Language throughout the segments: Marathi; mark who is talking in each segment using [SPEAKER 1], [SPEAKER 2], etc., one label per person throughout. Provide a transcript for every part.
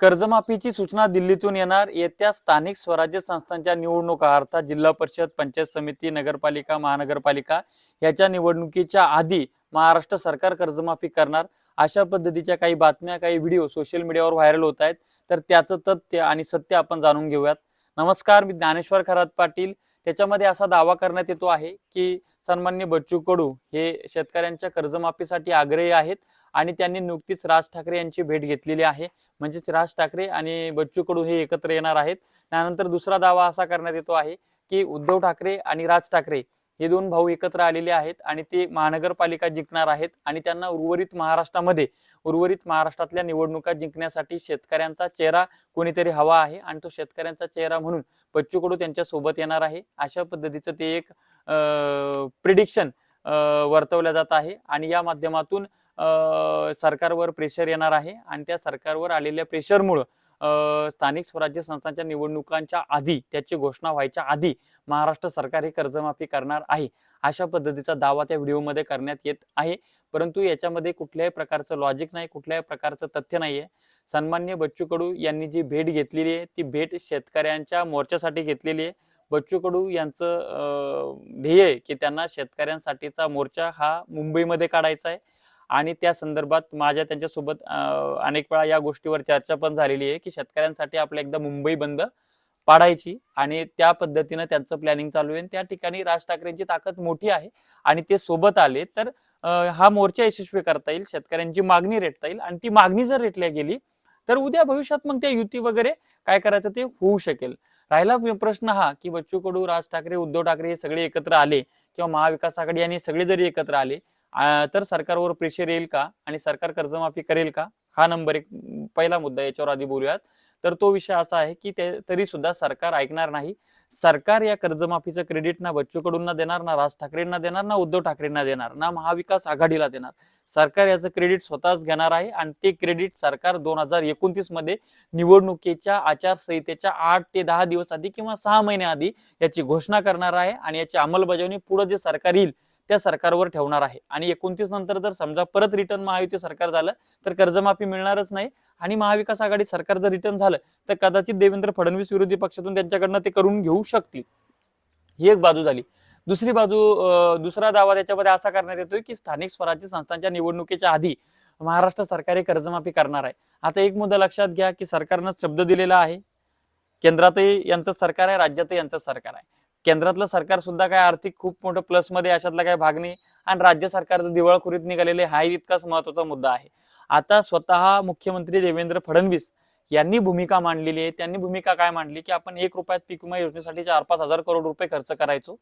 [SPEAKER 1] कर्जमाफीची सूचना दिल्लीतून येणार. येत्या स्थानिक स्वराज्य संस्थांच्या निवडणुका अर्थात जिल्हा परिषद पंचायत समिती नगरपालिका महानगरपालिका याच्या निवडणुकीच्या आधी महाराष्ट्र सरकार कर्जमाफी करणार. अशा पद्धतीच्या काही बातम्या काही व्हिडिओ सोशल मीडियावर व्हायरल होत आहेत. तर त्याचं तथ्य आणि सत्य आपण जाणून घेऊयात. नमस्कार मी ज्ञानेश्वर खरात पाटील. त्याच्यामध्ये असा दावा करण्यात येतो आहे की सन्मान्य बच्चू कडू हे शेतकऱ्यांच्या कर्जमाफीसाठी आग्रही आहेत आणि त्यांनी नुकतीच राज ठाकरे यांची भेट घेतलेली आहे. म्हणजेच राज ठाकरे आणि बच्चू कडू हे एकत्र येणार आहेत. त्यानंतर दुसरा दावा असा करण्यात येतो आहे की उद्धव ठाकरे आणि राज ठाकरे हे दोन भाऊ एकत्र आलेले आहेत आणि ते महानगरपालिका जिंकणार आहेत आणि त्यांना उर्वरित महाराष्ट्रामध्ये उर्वरित महाराष्ट्रातल्या निवडणुका जिंकण्यासाठी शेतकऱ्यांचा चेहरा कोणीतरी हवा आहे आणि तो शेतकऱ्यांचा चेहरा म्हणून बच्चू कडू त्यांच्यासोबत येणार आहे. अशा पद्धतीचं ते एक प्रिडिक्शन वर्तवल्या जात आहे आणि या माध्यमातून सरकारवर प्रेशर येणार आहे आणि त्या सरकारवर आलेल्या प्रेशरमुळं स्थानिक स्वराज्य संस्थांच्या निवडणुकांच्या आधी त्याची घोषणा व्हायच्या आधी महाराष्ट्र सरकार ही कर्जमाफी करणार आहे अशा पद्धतीचा दावा त्या व्हिडिओमध्ये करण्यात येत आहे. परंतु याच्यामध्ये कुठल्याही प्रकारचं लॉजिक नाही कुठल्याही प्रकारचं तथ्य नाहीये. सन्मान्य बच्चू कडू यांनी जी भेट घेतलेली आहे ती भेट शेतकऱ्यांच्या मोर्चासाठी घेतलेली आहे. बच्चू कडू यांचं ध्येय आहे की त्यांना शेतकऱ्यांसाठीचा मोर्चा हा मुंबईमध्ये काढायचा आहे. आणि त्या संदर्भात माझ्या त्यांच्यासोबत अनेक वेळा या गोष्टीवर चर्चा पण झालेली आहे की शेतकऱ्यांसाठी आपल्या एकदा मुंबई बंद पाडायची आणि त्या पद्धतीनं त्यांचं प्लॅनिंग चालू आहे. आणि त्या ठिकाणी राज ठाकरेंची ताकद मोठी आहे आणि ते सोबत आले तर हा मोर्चा यशस्वी करता येईल शेतकऱ्यांची मागणी रेटता येईल आणि ती मागणी जर रेटल्या गेली तर उद्या भविष्यात मग त्या युती वगैरे काय करायचं ते होऊ शकेल. राहिला प्रश्न हा की बच्चू कडू राज ठाकरे उद्धव ठाकरे हे सगळे एकत्र आले किंवा महाविकास आघाडी आणि सगळे जरी एकत्र आले तर सरकारवर प्रेशर येईल का? आणि सरकार कर्जमाफी करेल का? हा नंबर एक पहिला मुद्दा याच्यावर आधी बोलूयात. तर तो विषय असा आहे की ते तरी सुद्धा सरकार ऐकणार नाही. सरकार या कर्जमाफीचं क्रेडिट ना बच्चू कडूंना देणार ना राज ठाकरेंना देणार ना उद्धव ठाकरेंना देणार ना महाविकास आघाडीला देणार. सरकार याचं क्रेडिट स्वतःच घेणार आहे आणि ते क्रेडिट सरकार दोन हजार एकोणतीसमध्ये निवडणुकीच्या आचारसंहितेच्या आठ ते दहा दिवस आधी किंवा सहा महिन्या आधी याची घोषणा करणार आहे आणि याची अंमलबजावणी पुढे जे सरकार येईल त्या सरकारवर ठेवणार आहे. आणि एकोणतीस नंतर जर समजा परत रिटर्न महायुती सरकार झालं तर कर्जमाफी मिळणारच नाही आणि महाविकास आघाडी सरकार जर रिटर्न झालं तर कदाचित देवेंद्र फडणवीस विरोधी पक्षातून त्यांच्याकडनं ते करून घेऊ शकतील. ही एक बाजू झाली. दुसरी बाजू अं, दुसरा दावा त्याच्यामध्ये असा करण्यात येतोय की स्थानिक स्वराज्य संस्थांच्या निवडणुकीच्या आधी महाराष्ट्र सरकार हे कर्जमाफी करणार आहे. आता एक मुद्दा लक्षात घ्या की सरकारनं शब्द दिलेला आहे. केंद्रातही यांचं सरकार आहे राज्यातही यांचं सरकार आहे. केंद्रातलं सरकार सुद्धा काय आर्थिक खूप मोठं प्लसमध्ये अशातला काय भाग नाही. आणि राज्य सरकारचं दिवाळखोरीत निघालेले हा इतकाच महत्त्वाचा मुद्दा आहे. आता स्वतः मुख्यमंत्री देवेंद्र फडणवीस यांनी भूमिका मांडलेली आहे. त्यांनी भूमिका काय मांडली? की आपण एक रुपयात पीक विमा योजनेसाठी चार पाच हजार करोड रुपये खर्च करायचो.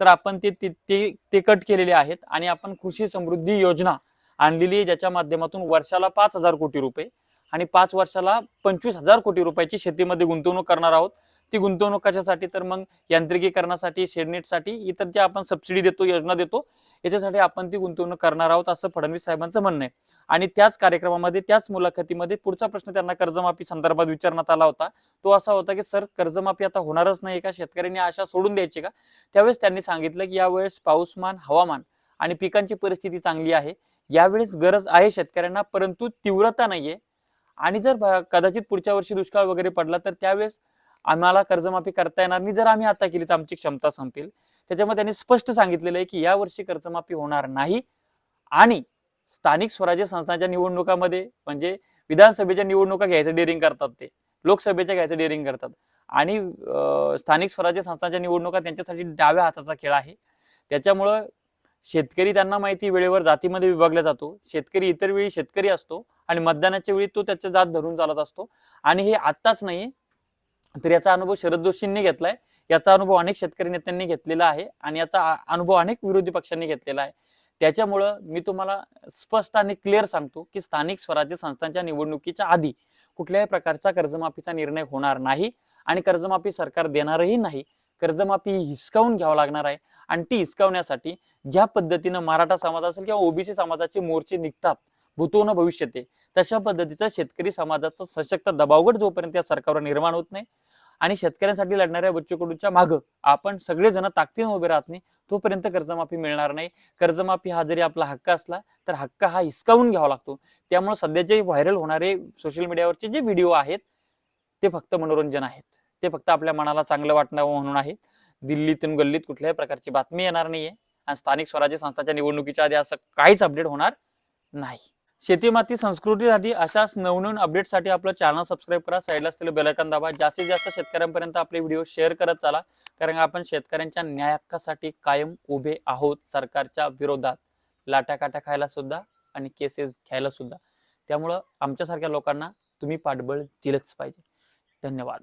[SPEAKER 1] तर आपण ते ते- ते ते कट केलेले आहेत. आणि आपण कृषी समृद्धी योजना आणलेली आहे ज्याच्या माध्यमातून वर्षाला पाच हजार कोटी रुपये आणि पाच वर्षाला पंचवीस हजार कोटी रुपयाची शेतीमध्ये गुंतवणूक करणार आहोत. ती गुंतवणूक कशासाठी तर मग यांत्रिकीकरणासाठी शेडनेटसाठी इतर जे आपण सबसिडी देतो योजना देतो याच्यासाठी आपण ती गुंतवणूक करणार आहोत असं फडणवीस साहेबांचं म्हणणं आहे. आणि त्याच कार्यक्रमामध्ये त्याच मुलाखतीमध्ये पुढचा प्रश्न त्यांना कर्जमाफी संदर्भात विचारण्यात आला होता. तो असा होता की सर कर्जमाफी आता होणारच नाही का? शेतकऱ्यांनी आशा सोडून द्यायची का? त्यावेळेस त्यांनी सांगितलं की यावेळेस पाऊसमान हवामान आणि पिकांची परिस्थिती चांगली आहे. यावेळेस गरज आहे शेतकऱ्यांना परंतु तीव्रता नाहीये. आणि जर कदाचित पुढच्या वर्षी दुष्काळ वगैरे पडला तर त्यावेळेस आम्हाला कर्जमाफी करता येणार नाही. जर आम्ही आता केली तर आमची क्षमता संपेल. त्याच्यामध्ये त्यांनी स्पष्ट सांगितलेलं आहे की या वर्षी कर्जमाफी होणार नाही. आणि स्थानिक स्वराज्य संस्थांच्या निवडणुकामध्ये म्हणजे विधानसभेच्या निवडणुका घ्यायचं डेअरिंग करतात ते. लोकसभेच्या घ्यायचं डेअरिंग करतात. आणि स्थानिक स्वराज्य संस्थांच्या निवडणुका त्यांच्यासाठी डाव्या हाताचा खेळ आहे. त्याच्यामुळं शेतकरी त्यांना माहिती वेळेवर जातीमध्ये विभागला जातो. शेतकरी इतर वेळी शेतकरी असतो. आणि मतदानाच्या वेळी तो त्याच्या जात धरून चालत असतो. आणि हे आत्ताच नाही तर याचा अनुभव शरद जोशींनी घेतलाय. याचा अनुभव अनेक शेतकरी नेत्यांनी घेतलेला आहे आणि याचा अनुभव अनेक विरोधी पक्षांनी घेतलेला आहे. त्याच्यामुळं मी तुम्हाला स्पष्ट आणि क्लिअर सांगतो की स्थानिक स्वराज्य संस्थांच्या निवडणुकीच्या आधी कुठल्याही प्रकारचा कर्जमाफीचा निर्णय होणार नाही आणि कर्जमाफी सरकार देणारही नाही. कर्जमाफी हिसकावून घ्यावं लागणार आहे आणि ती हिसकावण्यासाठी ज्या पद्धतीनं मराठा समाज असेल किंवा ओबीसी समाजाचे मोर्चे निघतात भूतोन भविष्यते तशा पद्धतीचा शेतकरी समाजाचा सशक्त दबावगट जोपर्यंत या सरकारवर निर्माण होत नाही आणि शेतकऱ्यांसाठी लढणाऱ्या बच्चू कडूच्या मागं आपण सगळेजण ताकदीने उभे राहत नाही तोपर्यंत कर्जमाफी मिळणार नाही. कर्जमाफी हा जरी आपला हक्क असला तर हक्क हा हिसकावून घ्यावा लागतो. त्यामुळे सध्याचे व्हायरल होणारे सोशल मीडियावरचे जे व्हिडिओ आहेत ते फक्त मनोरंजन आहेत. ते फक्त आपल्या मनाला चांगलं वाटणं म्हणून आहेत. दिल्लीतून गल्लीत कुठल्याही प्रकारची बातमी येणार नाहीये आणि स्थानिक स्वराज्य संस्थाच्या निवडणुकीच्या आधी असं काहीच अपडेट होणार नाही. शेतीमाती संस्कृतीसाठी अशाच नवनवीन अपडेटसाठी आपलं चॅनल सबस्क्राईब करा. साईडला असलेलं बेलायकन दाबा. जास्तीत जास्त शेतकऱ्यांपर्यंत आपले व्हिडिओ शेअर करत चाला. कारण आपण शेतकऱ्यांच्या न्याय हक्कासाठी कायम उभे आहोत. सरकारच्या विरोधात. लाट्या काट्या खायला सुद्धा आणि केसेस घ्यायला सुद्धा. त्यामुळं आमच्यासारख्या लोकांना तुम्ही पाठबळ दिलंच पाहिजे. धन्यवाद.